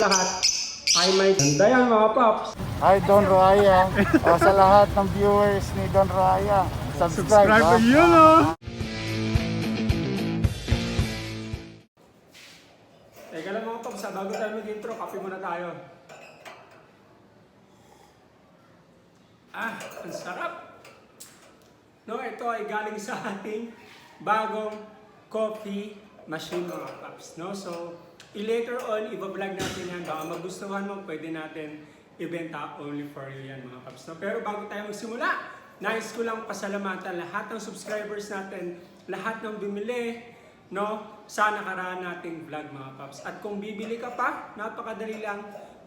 lahat ay may ganda yan mga paps. Hi Don Raya. o, sa lahat ng viewers ni Don Raya. Subscribe, Subscribe ha? yun oh. Teka lang mga paps, bago tayo mag-intro, kape muna tayo. Ah, ang sarap! No, ito ay galing sa ating bagong coffee machine mga paps. No? So, i-later on, i-vlog natin yan. Baka magustuhan mo, pwede natin ibenta only for you yan mga paps. No? Pero bago tayo magsimula, nais ko lang pasalamatan lahat ng subscribers natin, lahat ng bumili, no, sa nakaraan nating vlog mga paps. At kung bibili ka pa, napakadali lang.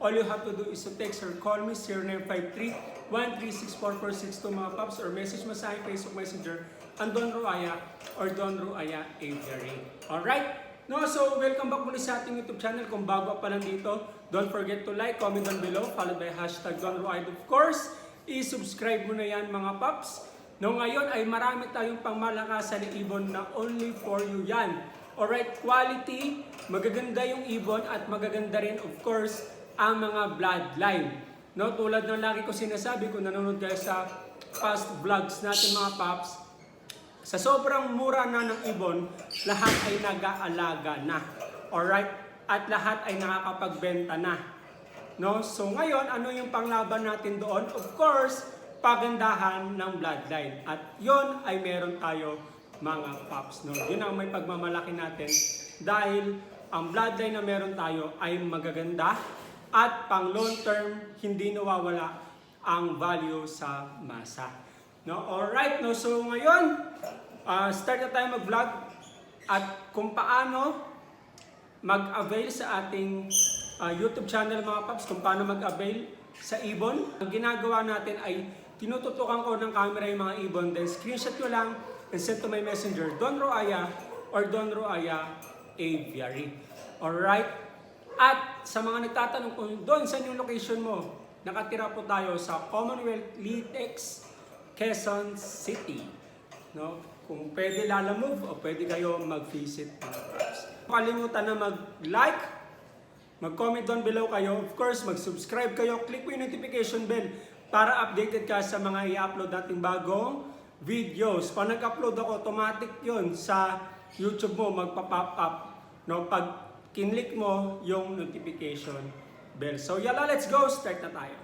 All you have to do is to text or call me 0953-1364462 mga paps or message mo sa Facebook Messenger ang Don Ruaya or Don Ruaya Aviary. Alright? No, so welcome back muli sa ating YouTube channel. Kung bago pa lang dito, don't forget to like, comment down below, followed by hashtag Don Ruaya. Of course, i-subscribe mo na yan mga paps. No, ngayon ay marami tayong pangmalakasan ni Ibon na only for you yan. Alright, quality, magaganda yung ibon at magaganda rin of course ang mga bloodline. No, tulad ng lagi ko sinasabi kung nanonood kayo sa past vlogs natin mga paps, sa sobrang mura na ng ibon, lahat ay nag-aalaga na. Alright? At lahat ay nakakapagbenta na. No? So ngayon, ano yung panglaban natin doon? Of course, pagandahan ng bloodline. At yon ay meron tayo mga paps. No? Yun ang may pagmamalaki natin dahil ang bloodline na meron tayo ay magaganda at pang long term hindi nawawala ang value sa masa. No? Alright, no? so ngayon, ah, start na tayo mag-vlog at kung paano mag-avail sa ating ah, YouTube channel mga paps, kung paano mag-avail sa ibon. Ang ginagawa natin ay tinututukan ko ng camera yung mga ibon, then screenshot ko lang and send to my messenger, Don Roaya or Don Roaya Aviary. Alright? At sa mga nagtatanong kung doon sa yung location mo, nakatira po tayo sa Commonwealth Litex, Quezon City. No? Kung pwede lalamove o pwede kayo mag-visit mga paps. Kalimutan na mag-like, mag-comment down below kayo. Of course, mag-subscribe kayo. Click mo yung notification bell para updated ka sa mga i-upload nating bagong videos. Pag nag-upload ako, automatic yon sa YouTube mo magpa-pop up. No? Pag kinlik mo yung notification bell. So yala, let's go! Start na tayo.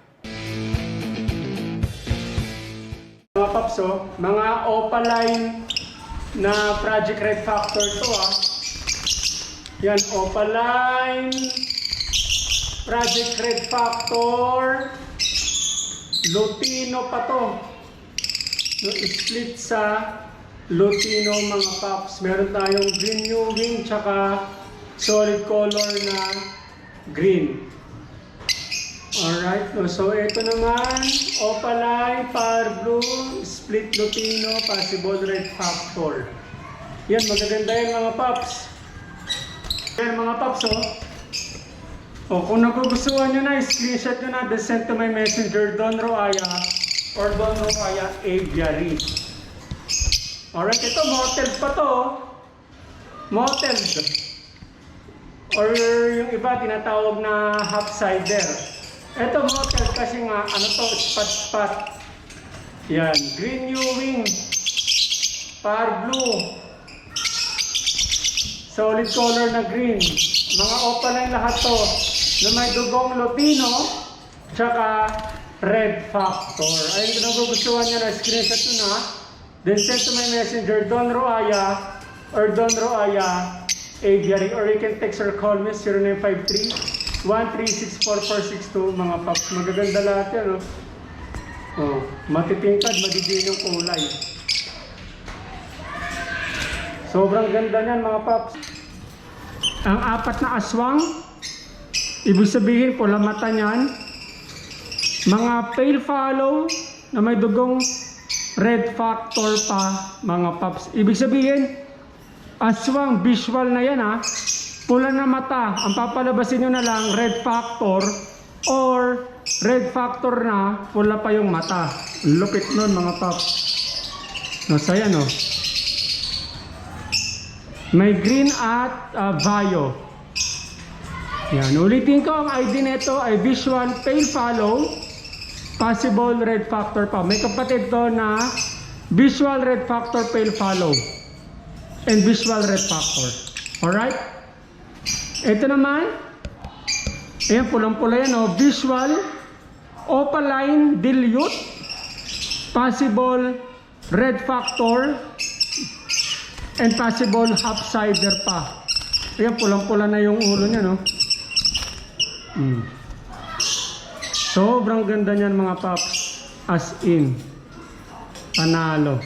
Mga paps, oh, mga opaline na Project Red Factor to ah. Yan, opaline, Project Red Factor, Lutino pa to. No, split sa Lutino mga paps. Meron tayong green new wing tsaka solid color na green. Alright, so ito naman, Opaline, Power Blue, Split Lutino, Possible Red Factor. Yan, magaganda yan mga paps. Yan mga paps, oh. O, kung nagugustuhan nyo na, screenshot nyo na, then send to my messenger, Don Roaya, or Don Roaya Aviary. Alright, ito, motels pa to, oh. Or yung iba, tinatawag na half-sider. Ito motel kasi nga, ano to, spot-spot. Yan, green new wing. Par blue. Solid color na green. Mga opaline lahat to. Na may dugong lutino, tsaka red factor. Ayun, kung nagugustuhan nyo na, screenshot nyo na. Then send to my messenger, Don Roaya, or Don Roaya, Aviary, or you can text or call me 0953 1364462 mga paps. Magaganda lahat yan, oh. Oh, matitingkad, madidiin yung kulay. Sobrang ganda niyan mga paps. Ang apat na aswang, ibig sabihin pula mata niyan. Mga pale follow na may dugong red factor pa mga paps. Ibig sabihin, aswang visual na yan ha. Pula na mata, ang papalabasin nyo na lang red factor or red factor na pula pa yung mata. Lupit nun mga paps. No, saya no. May green at uh, bio. Yan, ulitin ko ang ID nito ay visual pale follow, possible red factor pa. May kapatid to na visual red factor pale follow and visual red factor. Alright? Ito naman, ayan, pulang-pula yan, oh, visual opaline dilute, possible red factor, and possible half cider pa. Ayan, pulang-pula na yung ulo niya, no? Mm. Sobrang ganda niyan mga paps. As in. Panalo.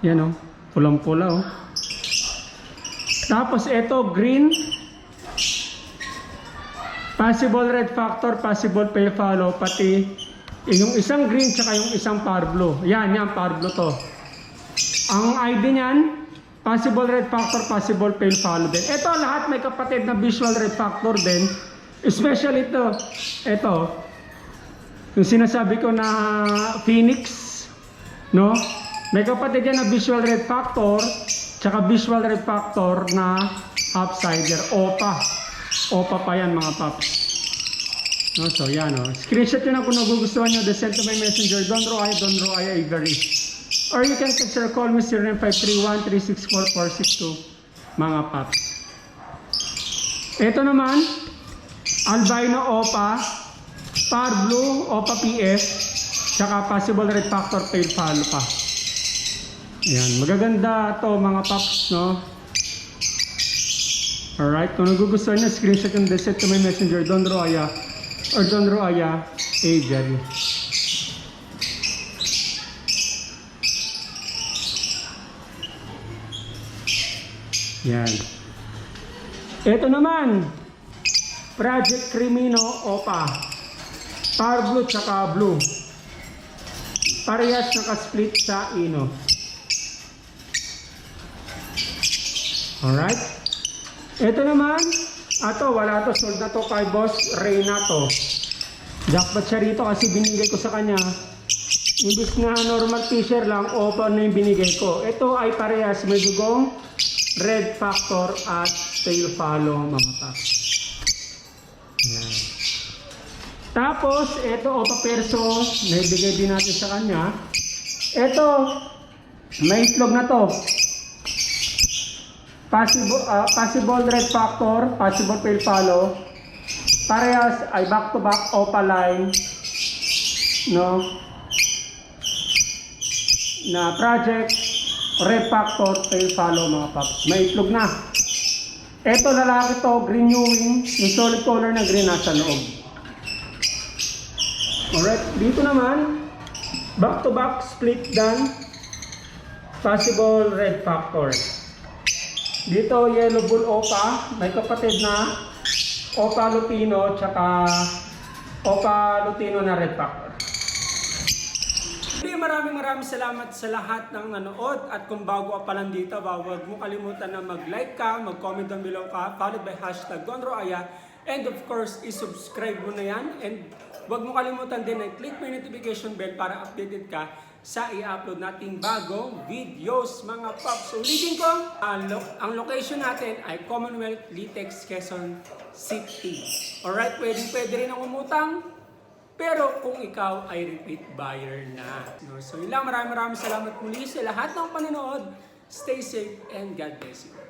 Yan oh. Pulang-pula oh. Tapos ito green. Possible red factor, possible pale follow, pati yung isang green tsaka yung isang blue. Yan, yan, blue to. Ang ID niyan, possible red factor, possible pale follow din. Ito lahat may kapatid na visual red factor din. Especially ito, ito, yung sinasabi ko na Phoenix, no? May kapatid yan na visual red factor, tsaka visual red factor na upsider, OPA. OPA pa yan mga paps. No, so yan o. Screenshot yun ang kung nagugustuhan nyo. The send to my messenger, Don Roaya, Don Roaya Avery. Or you can text or call me 095313644462 mga paps. Ito naman, albino OPA, Par Blue, OPA PF, tsaka possible red factor pale follow pa. Yan, magaganda to mga paps, no? Alright, kung nagugustuhan nyo, screenshot yung set to my messenger, Don Roaya, or Don Roaya, Avery. Yan. Ito naman, Project Crimino OPA. Power Blue tsaka Blue. Parehas naka-split sa Ino. Alright. Ito naman, ato, wala to, sold na to kay Boss Reyna to. Jackpot siya rito kasi binigay ko sa kanya. Imbis na normal t-shirt lang, open na yung binigay ko. Ito ay parehas, may dugong red factor at tail follow mga paps. Tapos, ito Opa Perso, naibigay din natin sa kanya. Ito, may itlog na to. Possible, ah, possible red factor, possible tail follow. Parehas ay back-to-back opaline. No? Na project, red factor, tail follow mga paps. May itlog na. Ito lalaki to, green new wing, yung solid color na green nasa loob. Alright, dito naman, back to back, split done, possible red factor. Dito, yellow bull opa, may kapatid na opa lutino, tsaka opa lutino na red factor. Hindi, maraming maraming salamat sa lahat ng nanood. At kung bago ka pa lang dito, huwag mo kalimutan na mag-like ka, mag-comment down below ka, followed by hashtag DonRoaya, and of course, isubscribe mo na yan, and huwag mo kalimutan din na click mo yung notification bell para updated ka sa i-upload nating bagong videos, mga paps. Ulitin ko, ang, lo- ang location natin ay Commonwealth Litex, Quezon City. Alright, pwede, pwede rin ang umutang, pero kung ikaw ay repeat buyer na. No? So yun lang, maraming maraming salamat muli sa lahat ng panonood. Stay safe and God bless you.